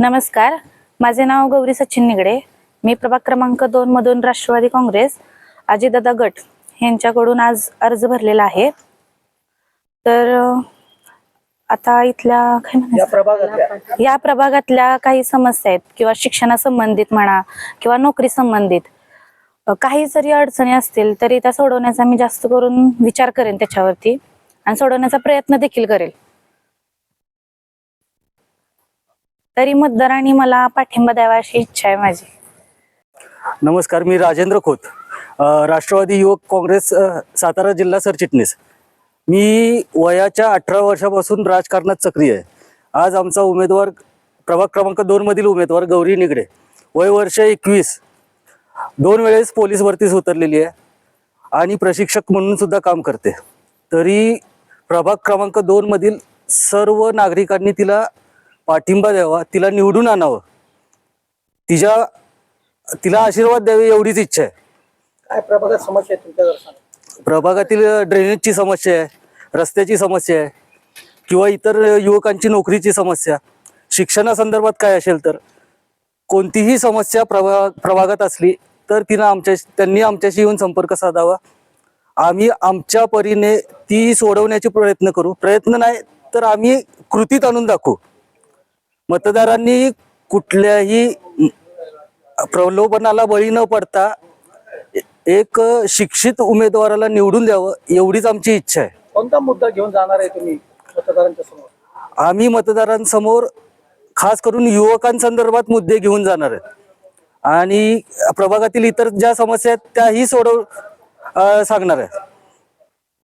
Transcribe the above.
नमस्कार. माझे नाव गौरी सचिन निगडे. मी प्रभाग क्रमांक दोन मधून राष्ट्रवादी काँग्रेस अजितदादा गट यांच्याकडून आज अर्ज भरलेला आहे. तर आता इथल्या काय या म्हणायचं प्रभागातल्या. या प्रभागातल्या काही समस्या आहेत किंवा शिक्षणासंबंधित म्हणा किंवा नोकरी संबंधित. काही जरी अडचणी असतील तरी त्या सोडवण्याचा मी जास्त करून विचार करेन त्याच्यावरती आणि सोडवण्याचा प्रयत्न देखील करेल. तरी मतदारांनी मला पाठिंबा द्यावा अशी इच्छा आहे माझी. नमस्कार मी राजेंद्र खोत. राष्ट्रवादी युवक काँग्रेस सातारा जिल्हा सरचिटणीस. मी वयाच्या अठरा वर्षापासून राजकारणात सक्रिय आहे. आज आमचा उमेदवार प्रभाग क्रमांक दोन मधील उमेदवार गौरी निगडे. वय वर्ष एकवीस. दोन वेळेस पोलीस भरतीस उतरलेली आहे आणि प्रशिक्षक म्हणून सुद्धा काम करते. तरी प्रभाग क्रमांक दोन मधील सर्व नागरिकांनी तिला पाठिंबा द्यावा तिला निवडून आणावं. तिच्या तिला आशीर्वाद द्यावे एवढीच इच्छा आहे. काय प्रभागात समस्या आहे तुमच्या दर्शनात प्रभागातील ड्रेनेजची समस्या आहे रस्त्याची समस्या आहे किंवा इतर युवकांची नोकरीची समस्या. शिक्षणासंदर्भात काय असेल तर कोणतीही समस्या प्रभाग प्रभागात असली तर तिनं आमच्या त्यांनी आमच्याशी येऊन संपर्क साधावा. आम्ही आमच्या परीने ती सोडवण्याचे प्रयत्न करू. प्रयत्न नाही तर आम्ही कृतीत आणून दाखवू. मतदारांनी कुठल्याही प्रलोभनाला बळी न पडता एक शिक्षित उमेदवाराला निवडून द्यावं एवढीच आमची इच्छा आहे. कोणता मुद्दा घेऊन जाणार आहे तुम्ही मतदारांच्या समोर? आम्ही मतदारांसमोर खास करून युवकांसंदर्भात मुद्दे घेऊन जाणार आहेत. आणि प्रभागातील इतर ज्या समस्या आहेत त्याही सोडव सांगणार आहे